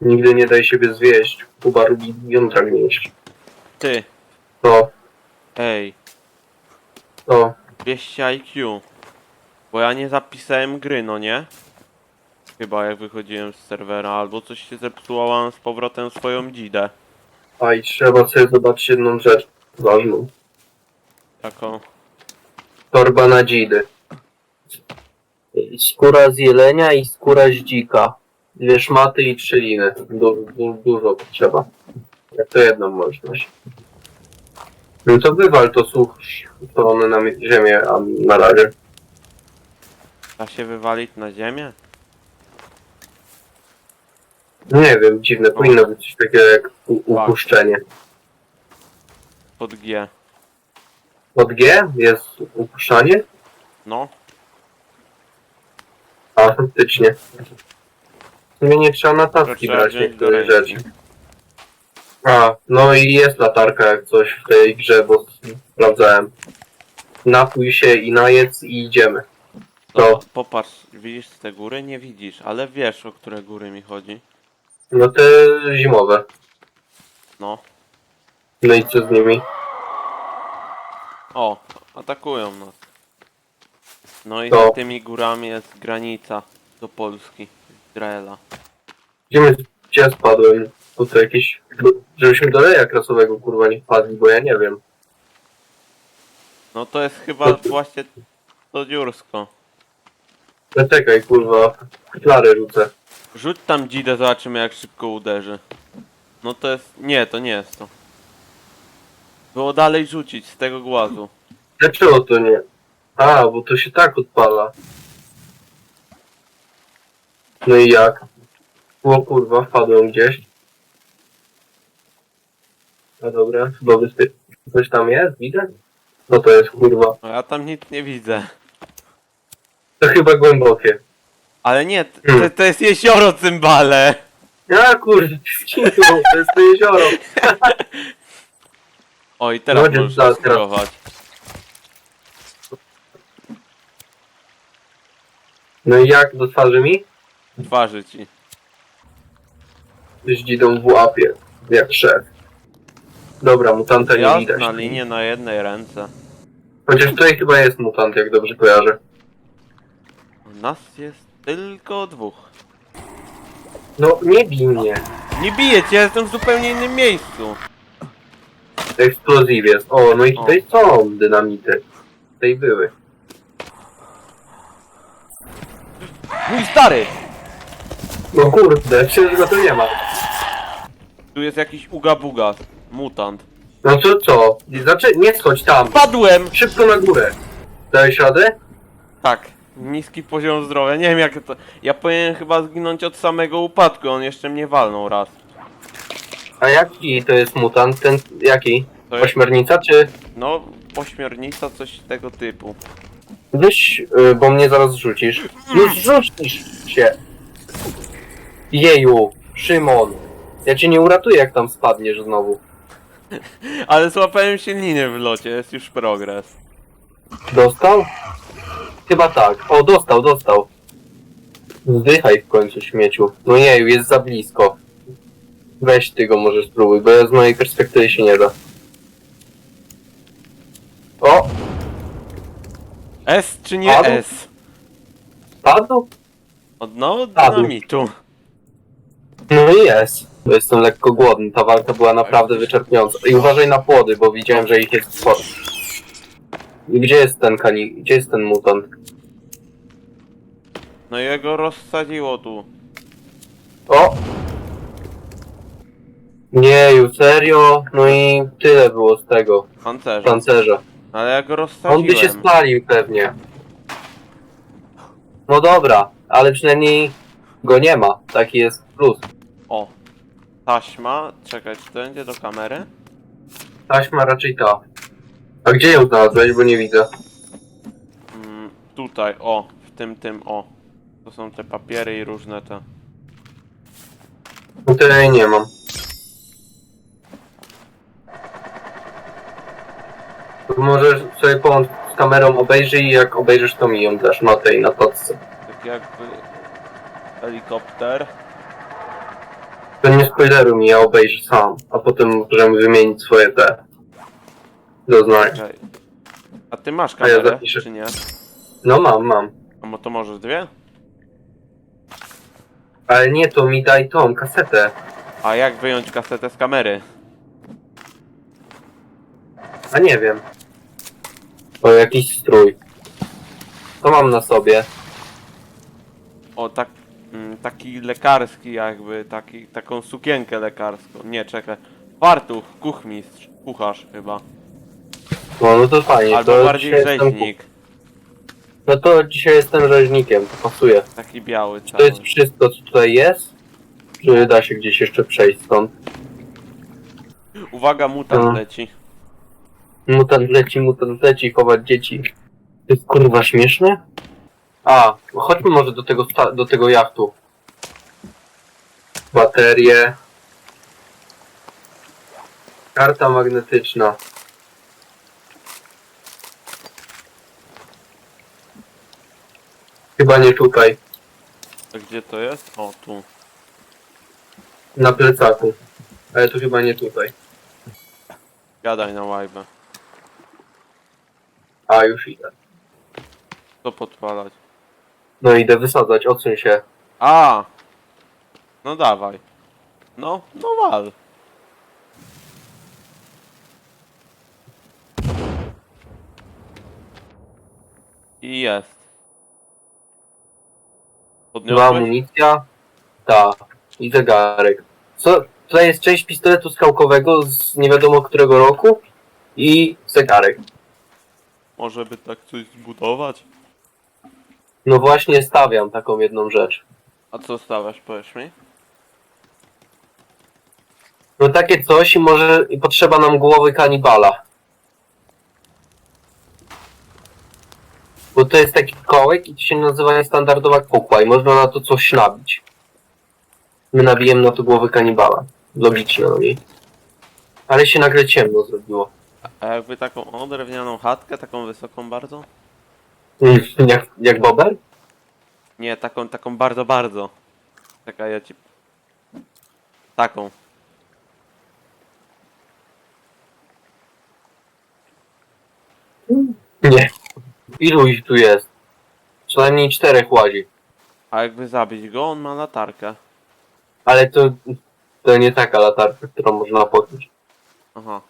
Nigdy nie daj siebie zwieść. Kuba lubi jądra gnieść. Ty, To, ej, to. 200 IQ. Bo ja nie zapisałem gry, no nie? Chyba jak wychodziłem z serwera, albo coś się zepsuło, a mam z powrotem swoją dzidę. A i trzeba sobie zobaczyć jedną rzecz ważną. Taką. Torba na dzidy. Skóra z jelenia i skóra z dzika. Dwie szmaty i trzy liny. Du, du, dużo potrzeba. Jak to jedną możliwość. No to wywal to słuch stronę na mi- ziemię, a na razie. Da się wywalić na ziemię? Nie wiem, dziwne, powinno być coś takiego jak u- upuszczenie. Pod G. Pod G jest upuszczanie? No, A, faktycznie. Sumie nie trzeba na to taski brać do niektórych rzeczy. A, no i jest latarka jak coś w tej grze, bo sprawdzałem. Napój się i najedz i idziemy. To No. popatrz, widzisz te góry? Nie widzisz, ale wiesz o które góry mi chodzi. No te zimowe. No. No i co z nimi? O, atakują nas. No i To. za tymi górami jest granica do Polski, Izraela. Gdzie, my, gdzie ja spadłem? To to jakieś... Żebyśmy do leja krasowego kurwa nie wpadli, bo ja nie wiem. No to jest chyba właśnie to dziursko. No czekaj kurwa, flary rzucę. Rzuć tam dzidę, zobaczymy jak szybko uderzy. No to jest... Nie, to nie jest to. Było dalej rzucić z tego głazu. Dlaczego to nie? A, bo to się tak odpala. No i jak? O kurwa, wpadłem gdzieś. A dobra, chyba wyspy. Coś tam jest? Widzę? Co to jest kurwa? No ja tam nic nie widzę. To chyba głębokie. Ale nie, t- Hmm. to, to jest jezioro cymbale. A kurde, ścinką, to jest to jezioro. O i teraz No, nie, możesz sterować. No i jak do twarzy mi? Twarzy ci. Z dzidą w łapie, jak szef. Dobra, mutanta nie widać. Jasna linia na jednej ręce. Chociaż tutaj chyba jest mutant, jak dobrze kojarzę. Nas jest tylko dwóch. No, nie bij mnie. Nie biję cię, jestem w zupełnie innym miejscu. Eksploziv jest. O, no i tutaj są dynamity. Tutaj były. Mój stary! No kurde, go tu nie ma. Tu jest jakiś uga-buga. Mutant. No to co? Znaczy, nie schodź tam. Padłem! Szybko na górę. Dałeś radę? Tak. Niski poziom zdrowia. Nie wiem jak to... Ja powinienem chyba zginąć od samego upadku. On jeszcze mnie walnął raz. A jaki to jest mutant? Ten, jaki? To jest... Ośmiornica czy... No, ośmiornica, coś tego typu. Weź, y, bo mnie zaraz zrzucisz. No zrzucisz się. Jeju, Szymon. Ja cię nie uratuję, jak tam spadniesz znowu. Ale złapałem się liny w locie, jest już progres. Dostał? Chyba tak. O, dostał, dostał. Zdychaj w końcu, śmieciu. No jeju, jest za blisko. Weź ty go może spróbuj, bo ja z mojej perspektywy się nie da. O, S czy nie Padł? S? padł? Od no, Padł. dynamitu. No i jest. Bo jestem lekko głodny, ta walka była naprawdę wyczerpująca. I uważaj na płody, bo widziałem, że ich jest sporo. I gdzie jest ten kani... Gdzie jest ten mutant? No i jego rozsadziło tu. O! Nieju, serio? No i tyle było z tego Pancerza. pancerza. Ale ja go On rozsadziłem. by się spalił pewnie. No dobra, ale przynajmniej go nie ma. Taki jest plus. O. Taśma. Czekaj, czy to będzie do kamery? Taśma raczej ta. A gdzie ją znalazłeś, bo nie widzę. Mm, tutaj, o. W tym, tym, o. To są te papiery i różne te. No to ja jej nie mam. To możesz sobie połączyć z kamerą, obejrzyj i jak obejrzysz to mi ją dasz na tej, na tocce. Tak jakby... Helikopter. To nie spoileruj mi, ja obejrzę sam, a potem możemy wymienić swoje te doznania. Czekaj. A ty masz A ja kamerę, zapiszę. czy nie? No mam, mam. A mo to możesz dwie? Ale nie, to mi daj tą kasetę. A jak wyjąć kasetę z kamery? A nie wiem. O, jakiś strój. To mam na sobie. O, tak, taki lekarski jakby, taki, taką sukienkę lekarską. Nie, czekaj. Fartuch, kuchmistrz, kucharz chyba. No, no to fajnie. Albo to bardziej dzisiaj jestem- rzeźnik. No to dzisiaj jestem rzeźnikiem, to pasuje. Taki biały To cały. jest wszystko, co tutaj jest? Czy da się gdzieś jeszcze przejść stąd? Uwaga, mutant No. leci. Mutant leci, mutant leci, chować dzieci. To jest kurwa śmieszne? A, chodźmy może do tego, sta- do tego jachtu. Baterie. Karta magnetyczna. Chyba nie tutaj. A gdzie to jest? O, tu. Na plecaku. Ale to chyba nie tutaj. Gadaj na łajbę. A, już idę. Co podpalać? No idę wysadzać, odsuń się. A! No dawaj. No, no wal. I jest. Była Podniosłeś? amunicja. Ta. I zegarek. Co? Tutaj jest część pistoletu skałkowego z nie wiadomo którego roku. I zegarek. Może by tak coś zbudować? No właśnie stawiam taką jedną rzecz. A co stawiasz, powiesz mi? No takie coś i może i potrzeba nam głowy kanibala. Bo to jest taki kołek i to się nazywa niestandardowa kukła i można na to coś nabić. My nabijemy na to głowy kanibala. Logiczne, no nie? Ale się nagle ciemno zrobiło. A jakby taką o, drewnianą chatkę, taką wysoką bardzo? Mm, Jak, jak Bober? Nie, taką, taką bardzo, bardzo. Czekaj, ja ci... Taką. Nie. Ilu ich tu jest? Co najmniej czterech łazi. A jakby zabić go, on ma latarkę. Ale to, to nie taka latarka, którą można poczuć. Aha.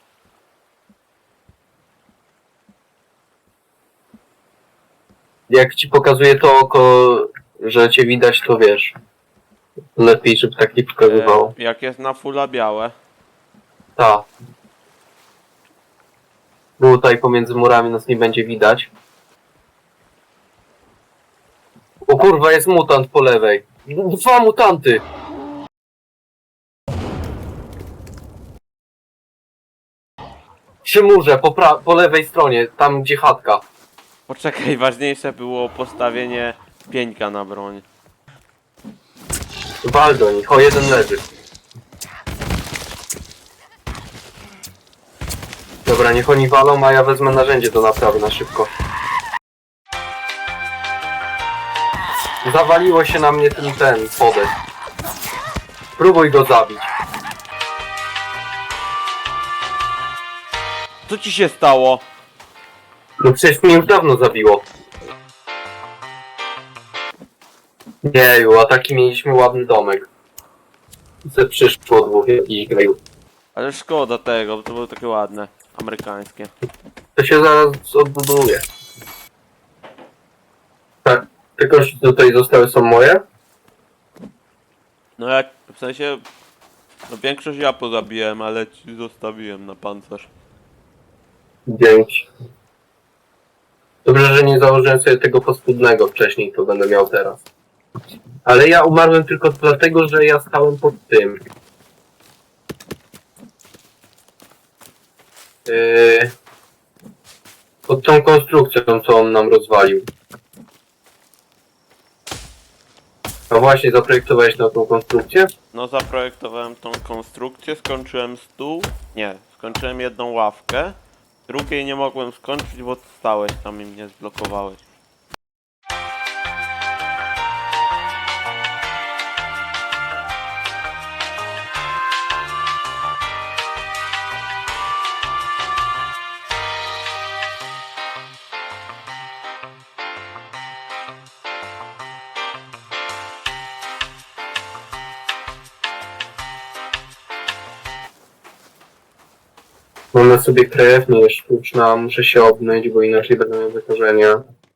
Jak ci pokazuje to oko, że cię widać, to wiesz. Lepiej, żeby tak nie pokazywało. E, jak jest na fulla białe. Ta. Bo tutaj pomiędzy murami nas nie będzie widać. O kurwa, jest mutant po lewej. Dwa mutanty! Przy murze, po, pra- po lewej stronie, tam gdzie chatka. Poczekaj, ważniejsze było postawienie pieńka na broń. Wal do nich, o jeden leży. Dobra, niech oni walą, a ja wezmę narzędzie do naprawy na szybko. Zawaliło się na mnie ten, ten podest. Próbuj go zabić. Co ci się stało? No przecież mnie już dawno zabiło. Jeju, a taki mieliśmy ładny domek. Se przyszło dwóch jakichś grejów. Ale szkoda tego, bo to były takie ładne. Amerykańskie. To się zaraz odbuduje. Tak, te kości tutaj zostały są moje? No jak, w sensie... No większość ja pozabiłem, ale ci zostawiłem na pancerz. Dzięki. Dobrze, że nie założyłem sobie tego paskudnego wcześniej, to będę miał teraz. Ale ja umarłem tylko dlatego, że ja stałem pod tym. Yy, pod tą konstrukcją, co on nam rozwalił. A właśnie, zaprojektowałeś na tą konstrukcję? No zaprojektowałem tą konstrukcję, skończyłem stół. Nie, skończyłem jedną ławkę. Drugiej nie mogłem skończyć, bo stałeś tam i mnie zblokowałeś. Na sobie krew, no jest sztuczna, muszę się obmyć, bo inaczej będę miał zakażenia.